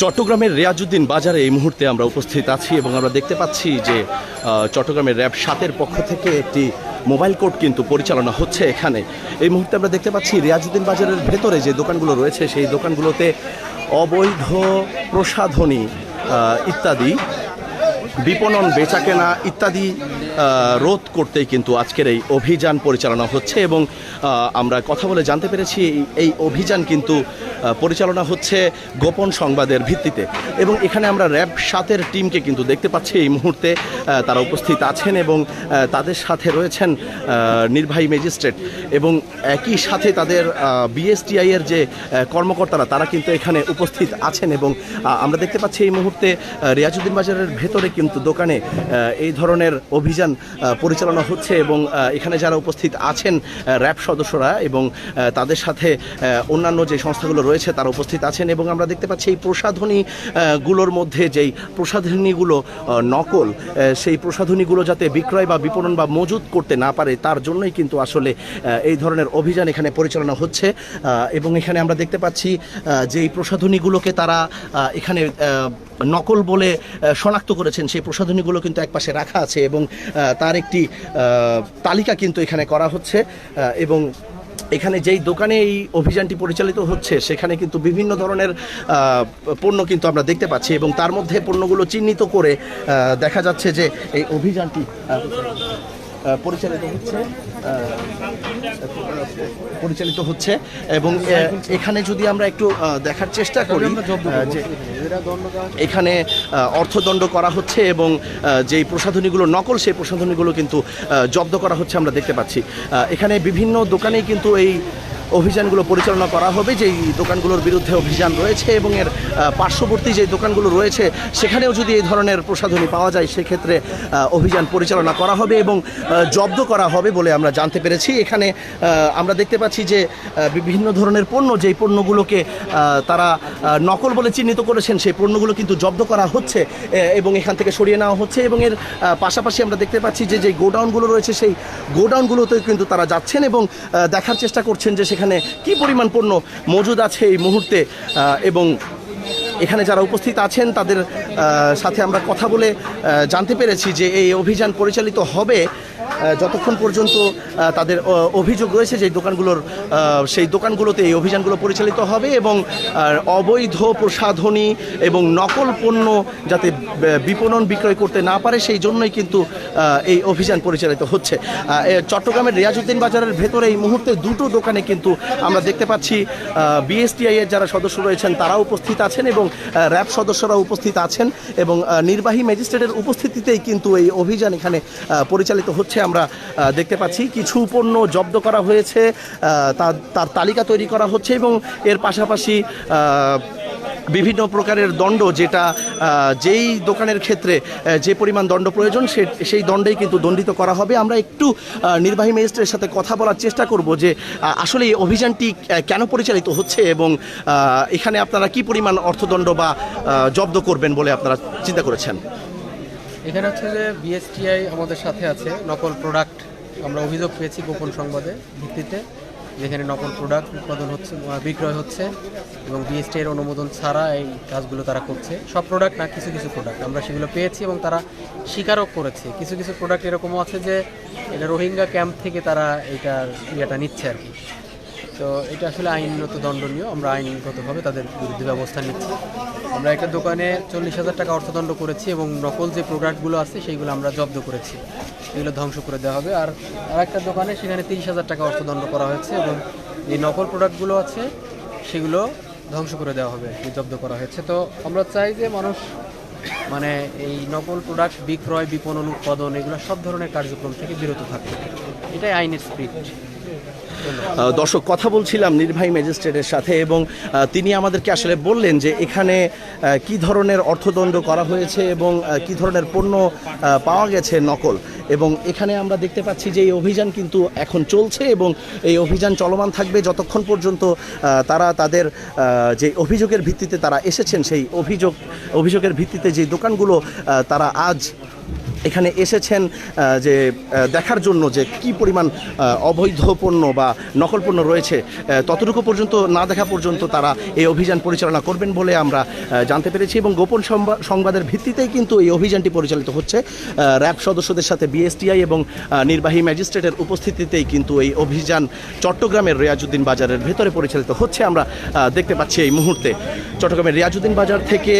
চট্টগ্রামের রেয়াজুদ্দিন বাজারে এই মুহূর্তে আমরা উপস্থিত আছি এবং আমরা দেখতে পাচ্ছি যে চট্টগ্রামের র্যাব সাতের পক্ষ থেকে একটি মোবাইল কোর্ট কিন্তু পরিচালনা হচ্ছে এখানে। এই মুহূর্তে আমরা দেখতে পাচ্ছি রেয়াজুদ্দিন বাজারের ভেতরে যে দোকানগুলো রয়েছে, সেই দোকানগুলোতে অবৈধ প্রসাধনী ইত্যাদি বিপণন, বেচাকেনা ইত্যাদি রোধ করতেই কিন্তু আজকের এই অভিযান পরিচালনা হচ্ছে এবং আমরা কথা বলে জানতে পেরেছি এই- অভিযান কিন্তু পরিচালনা হচ্ছে গোপন সংবাদের ভিত্তিতে। এবং এখানে আমরা র্যাব সাতের টিমকে কিন্তু দেখতে পাচ্ছি এই মুহূর্তে তারা উপস্থিত আছেন এবং তাদের সাথে রয়েছেন নির্বাহী ম্যাজিস্ট্রেট। এবং একই সাথে তাদের বিএসটিআই এর যে কর্মকর্তারা, তারা কিন্তু এখানে উপস্থিত আছেন এবং আমরা দেখতে পাচ্ছি এই মুহূর্তে রিয়াজুদ্দিন বাজারের ভেতরে কিন্তু দোকানে এই ধরনের অভিযান পরিচালনা হচ্ছে এবং এখানে যারা উপস্থিত আছেন র্যাব সদস্যরা এবং তাদের সাথে অন্যান্য যে সংস্থাগুলো রয়েছে তারা উপস্থিত আছেন এবং আমরা দেখতে পাচ্ছি এই প্রসাধনী আহ, গুলোর মধ্যে যেই প্রসাধনীগুলো নকল সেই প্রসাধনীগুলো যাতে বিক্রয় বা বিপণন বা মজুত করতে না পারে তার জন্যই কিন্তু আসলে এই ধরনের অভিযান এখানে পরিচালনা হচ্ছে এবং এখানে আমরা দেখতে পাচ্ছি যে এই প্রসাধনীগুলোকে তারা এখানে নকল বলে শনাক্ত করেছেন সেই প্রসাধনীগুলো কিন্তু একপাশে রাখা আছে এবং তার একটি তালিকা কিন্তু এখানে করা হচ্ছে এবং এখানে যেই দোকানে এই অভিযানটি পরিচালিত হচ্ছে, সেখানে কিন্তু বিভিন্ন ধরনের পণ্য কিন্তু আমরা দেখতে পাচ্ছি এবং তার মধ্যে পণ্যগুলো চিহ্নিত করে দেখা যাচ্ছে যে এই অভিযানটি পরিচালিত হচ্ছে পরিচালিত হচ্ছে এবং এখানে যদি আমরা একটু দেখার চেষ্টা করি যে এখানে অর্থদণ্ড করা হচ্ছে এবং যেই প্রসাধনীগুলো নকল, সেই প্রসাধনীগুলো কিন্তু জব্দ করা হচ্ছে আমরা দেখতে পাচ্ছি। এখানে বিভিন্ন দোকানেই কিন্তু এই অভিযানগুলো পরিচালনা করা হবে, যেই দোকানগুলোর বিরুদ্ধে অভিযান রয়েছে এবং এর পার্শ্ববর্তী যে দোকানগুলো রয়েছে, সেখানেও যদি এই ধরনের প্রসাধনী পাওয়া যায়, সেক্ষেত্রে অভিযান পরিচালনা করা হবে এবং জব্দ করা হবে বলে আমরা জানতে পেরেছি। এখানে আমরা দেখতে পাচ্ছি যে বিভিন্ন ধরনের পণ্য, যেই পণ্যগুলোকে তারা নকল বলে চিহ্নিত করেছেন, সেই পণ্যগুলো কিন্তু জব্দ করা হচ্ছে এবং এখান থেকে সরিয়ে নেওয়া হচ্ছে এবং এর পাশাপাশি আমরা দেখতে পাচ্ছি যে যে গোডাউনগুলো রয়েছে, সেই গোডাউনগুলোতে কিন্তু তারা যাচ্ছেন এবং দেখার চেষ্টা করছেন যে সেখানে কি পরিমাণ পণ্য মজুদ আছে এই মুহূর্তে? এবং এখানে যারা উপস্থিত আছেন তাদের সাথে আমরা কথা বলে জানতে পেরেছি যে এই অভিযান পরিচালিত হবে যতক্ষণ পর্যন্ত তাদের অভিযোগ রয়েছে যে দোকানগুলোর সেই দোকানগুলোতে এই অভিযানগুলো পরিচালিত হবে এবং অবৈধ প্রসাধনী এবং নকল পণ্য যাতে বিপণন বিক্রয় করতে না পারে, সেই জন্যই কিন্তু এই অভিযান পরিচালিত হচ্ছে। চট্টগ্রামের রিয়াজুদ্দিন বাজারের ভেতরে এই মুহূর্তে দুটো দোকানে কিন্তু আমরা দেখতে পাচ্ছি বিএসটিআই এর যারা সদস্য রয়েছেন তারা উপস্থিত আছেন এবং র্যাব সদস্যরা উপস্থিত আছেন। এবং নির্বাহী ম্যাজিস্ট্রেটের উপস্থিতিতেই কিন্তু এই অভিযান এখানে পরিচালিত হচ্ছে। আমরা দেখতে পাচ্ছি কিছু পণ্য জব্দ করা হয়েছে তার তালিকা তৈরি করা হচ্ছে এবং এর পাশাপাশি বিভিন্ন প্রকারের দণ্ড যেটা যেই দোকানের ক্ষেত্রে যে পরিমাণ দণ্ড প্রয়োজন সে, সেই দণ্ডেই কিন্তু দণ্ডিত করা হবে। আমরা একটু নির্বাহী ম্যাজিস্ট্রেটের সাথে কথা বলার চেষ্টা করব যে আসলে এই অভিযানটি কেন পরিচালিত হচ্ছে এবং এখানে আপনারা কি পরিমাণ অর্থদণ্ড বা জব্দ করবেন বলে আপনারা চিন্তা করেছেন? এখানে হচ্ছে যে বিএসটিআই আমাদের সাথে আছে, নকল প্রোডাক্ট আমরা অভিযোগ পেয়েছি গোপন সংবাদে ভিত্তিতে। যেখানে নকল প্রোডাক্ট উৎপাদন হচ্ছে বিক্রয় হচ্ছে এবং বিএসটি এর অনুমোদন ছাড়া এই কাজগুলো তারা করছে। সব প্রোডাক্ট না, কিছু কিছু প্রোডাক্ট আমরা সেগুলো পেয়েছি এবং তারা স্বীকারও করেছে। কিছু কিছু প্রোডাক্ট এরকমও আছে যে এটা রোহিঙ্গা ক্যাম্প থেকে তারা এইটার ইয়েটা নিচ্ছে আর কি। তো এটা আসলে আইনগত দণ্ডনীয় আমরা আইনগতভাবে তাদের বিরুদ্ধে ব্যবস্থা নিচ্ছি। আমরা একটা দোকানে চল্লিশ হাজার টাকা অর্থদণ্ড করেছি এবং নকল যে প্রোডাক্টগুলো আছে সেইগুলো আমরা জব্দ করেছি। এগুলো ধ্বংস করে দেওয়া হবে। আর আর একটা দোকানে সেখানে তিরিশ হাজার টাকা অর্থদণ্ড করা হয়েছে এবং এই নকল প্রোডাক্টগুলো আছে সেগুলো ধ্বংস করে দেওয়া হবে জব্দ করা হয়েছে। তো আমরা চাই যে মানুষ মানে এই নকল প্রোডাক্ট বিক্রয় বিপণন উৎপাদন এগুলো সব ধরনের কার্যক্রম থেকে বিরত থাকবে এটাই আইনের আহ, দর্শক, কথা বলছিলাম নির্বাহী ম্যাজিস্ট্রেটের সাথে এবং তিনি আমাদেরকে আসলে বললেন যে এখানে কি ধরনের অর্থদণ্ড করা হয়েছে এবং কি ধরনের পণ্য পাওয়া গেছে নকল। এবং এখানে আমরা দেখতে পাচ্ছি যে এই অভিযান কিন্তু এখন চলছে এবং এই অভিযান চলমান থাকবে যতক্ষণ পর্যন্ত তারা তাদের যে অভিযোগের ভিত্তিতে তারা এসেছেন, সেই অভিযোগ, অভিযোগের ভিত্তিতে যে দোকানগুলো তারা আজ এখানে এসেছেন যে দেখার জন্য যে কি পরিমাণ অবৈধ পণ্য বা নকল পণ্য রয়েছে ততটুকু পর্যন্ত না দেখা পর্যন্ত তারা এই অভিযান পরিচালনা করবেন বলে আমরা জানতে পেরেছি এবং গোপন সংবা- সংবাদের ভিত্তিতেই কিন্তু এই অভিযানটি পরিচালিত হচ্ছে। র্যাব সদস্যদের সাথে বিএসটিআই এবং নির্বাহী ম্যাজিস্ট্রেটের উপস্থিতিতেই কিন্তু এই অভিযান চট্টগ্রামের রিয়াজুদ্দিন বাজারের ভেতরে পরিচালিত হচ্ছে। আমরা দেখতে পাচ্ছি এই মুহূর্তে চট্টগ্রামের রিয়াজুদ্দিন বাজার থেকে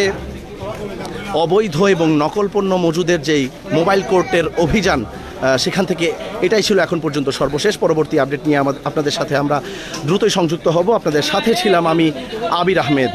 অবৈধ এবং নকল পণ্য মজুদের যেই মোবাইল কোর্টের অভিযান সেখান থেকে এটাই ছিল এখন পর্যন্ত সর্বশেষ। পরবর্তী আপডেট নিয়ে আমাদের আপনাদের সাথে আমরা দ্রুতই সংযুক্ত হব। আপনাদের সাথে ছিলাম আমি আবির আহমেদ।